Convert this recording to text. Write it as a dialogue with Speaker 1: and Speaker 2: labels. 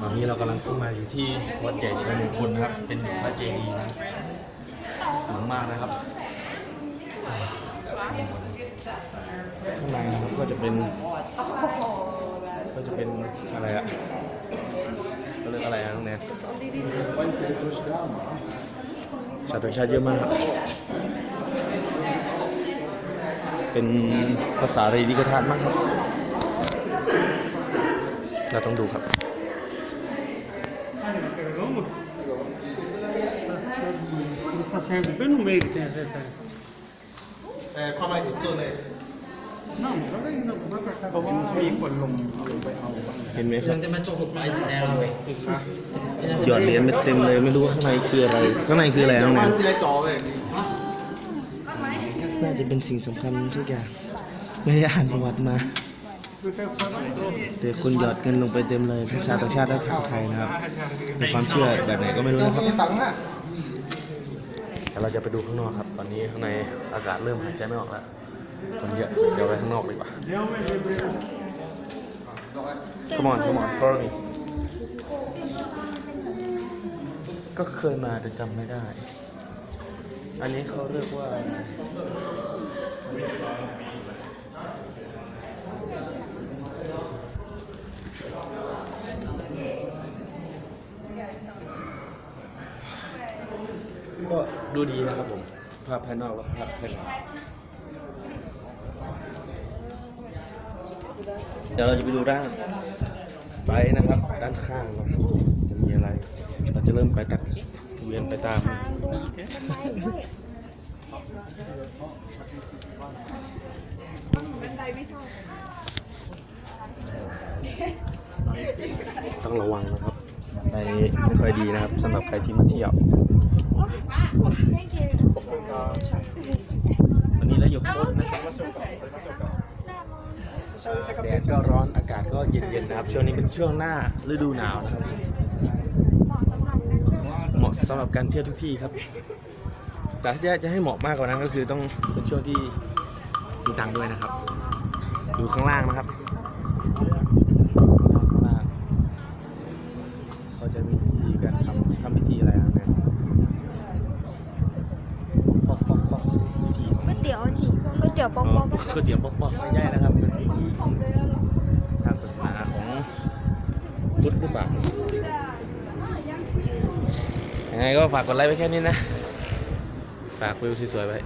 Speaker 1: ตอนนี้เรากำลังเข้ามาอยู่ที่วัดใหญ่ชัยมงคลนะครับ เป็นพระเจดีย์นะสูงมากนะครับข้างในนะครับก็จะเป็นก็จะเป็นอะไรอะเขาเรียกอะไรอะน้องแนนชาวต่างชาติเยอะมากครับ เป็นภาษาอะไรดีกระทานมากครับ เราต้องดูครับ
Speaker 2: Vamos? Começar serve bem no meio que tem essa essa.
Speaker 3: แต่ความหมายถึงจุดเลย
Speaker 2: Não, não joga aí não, vai cá.
Speaker 3: เพราะว่ามีคนลงไปเอาบ้าง
Speaker 1: เห็นไหมครับ
Speaker 4: Nanti macam hut pai daerah weh.
Speaker 1: หยอดเหรียญเต็มเลยไม่รู้ว่าข้างในคืออะไร ข้างในคืออะไรน้องแน
Speaker 3: บ้าน
Speaker 1: น
Speaker 3: ที่ย
Speaker 1: น่าจะเป็นสิ่งสำคัญทุกอย่างไม่ได้อ่านประวัติมา เดี๋ยวคนหยอดเงินลงไปเต็มเลยทั้งชาวต่างชาติและชาวไทยนะครับมีความเชื่อแบบไหนก็ไม่รู้นะครับ
Speaker 3: มีตังค์อะ
Speaker 1: เดี๋ยวเราจะไปดูข้างนอกครับ ตอนนี้ข้างในอากาศเริ่มหายใจไม่ออกแล้วคนเยอะเดี๋ยวไปข้างนอกดีกว่า Come on come on follow me ก็เคยมาแต่จำไม่ได้ อันนี้เขาเรียกว่า ก็ดูดีนะครับผมภาพภายนอกและภาพภายในเดี๋ยวเราจะไปดูด้านไซส์นะครับ ด้านข้างจะมีอะไร เราจะเริ่มไปตัดเวียนไปตามต้องระวังนะครับไปไม่ค่อยดีนะครับสำหรับใครที่มาเที่ยว วันนี้เราอยู่โคตรนะครับแดดก็ร้อนอากาศก็เย็นๆนะครับ ช่วงนี้เป็นช่วงหน้าฤดูหนาวนะครับ เหมาะสำหรับการเที่ยวทุกที่ครับ แต่ถ้าจะให้เหมาะมากกว่านั้นก็คือต้องเป็นช่วงที่มีตังค์ด้วยนะครับ ดูข้างล่างนะครับข้างล่างเขาจะมีพิธีการทำทำพิธีอะไรนะเนี่ยปอกปอกปอกพิธี
Speaker 5: ก๋วยเตี๋ยวสิก๋วยเตี๋ยวป๊อกป๊อก
Speaker 1: ก๋วยเตี๋ยวป๊อกป๊อกไม่ใช่นะครับเป็นพิธีทางศาสนาของพุทธหรือเปยังไงก็ฝากกดไลค์ไว้แค่นี้นะ ฝากวิวสวยๆไว้